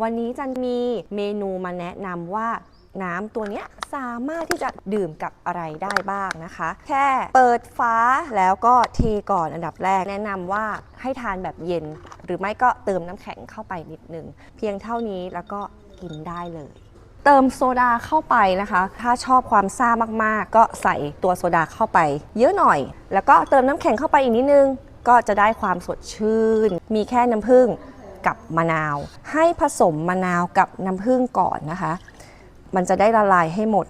วันนี้จันมีเมนูมาแนะนำว่าน้ำตัวนี้สามารถที่จะดื่มกับอะไรได้บ้างนะคะ แค่เปิดฟ้าแล้วก็เทก่อนอันดับแรก แนะนำว่าให้ทานแบบเย็น หรือไม่ก็เติมน้ำแข็งเข้าไปนิดนึง เพียงเท่านี้แล้วก็กินได้เลย เติมโซดาเข้าไปนะคะ ถ้าชอบความซ่ามากๆ ก็ใส่ตัวโซดาเข้าไป เยอะหน่อย แล้วก็เติมน้ำแข็งเข้าไปอีกนิดนึง ก็จะได้ความสดชื่น มีแค่น้ำผึ้ง กับมะนาว ให้ผสมมะนาวกับน้ำผึ้งก่อนนะคะ มันจะได้ละลายให้หมด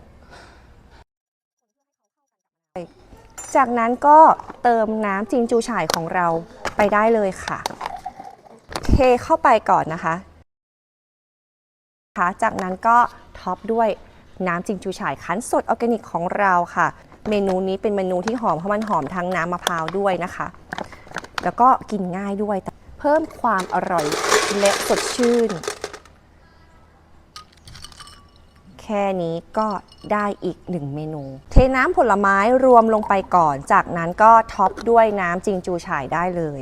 จากนั้นก็เติมน้ำจิงจูฉ่ายของเราไปได้เลยค่ะ เทเข้าไปก่อนนะคะคะจากนั้นก็ท็อปด้วยน้ำจิงจูฉ่ายคั้นสดออร์แกนิกของเราค่ะ เมนูนี้เป็นเมนูที่หอมเพราะมันหอมทั้งน้ำมะพร้าวด้วยนะคะ แล้วก็กินง่ายด้วย เพิ่มความอร่อยและสดชื่น แค่นี้ก็ได้อีกหนึ่งเมนู เทน้ำผลไม้รวมลงไปก่อน จากนั้นก็ท็อปด้วยน้ำจิงจูฉ่ายได้เลย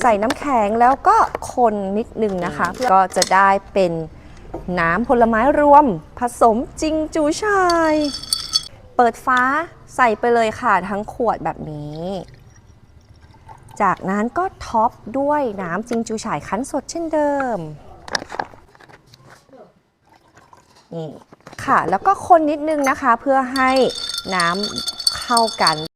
ใส่น้ำแข็งแล้วก็คนนิดนึงนะคะ ก็จะได้เป็นน้ำผลไม้รวม ผสมจิงจูชาย เปิดฟ้าใส่ไปเลยค่ะทั้งขวดแบบนี้ จากนั้นก็ท็อปด้วยน้ำจิงจูฉายคั้นสดเช่นเดิม นี่ค่ะ แล้วก็คนนิดนึงนะคะเพื่อให้น้ำเข้ากัน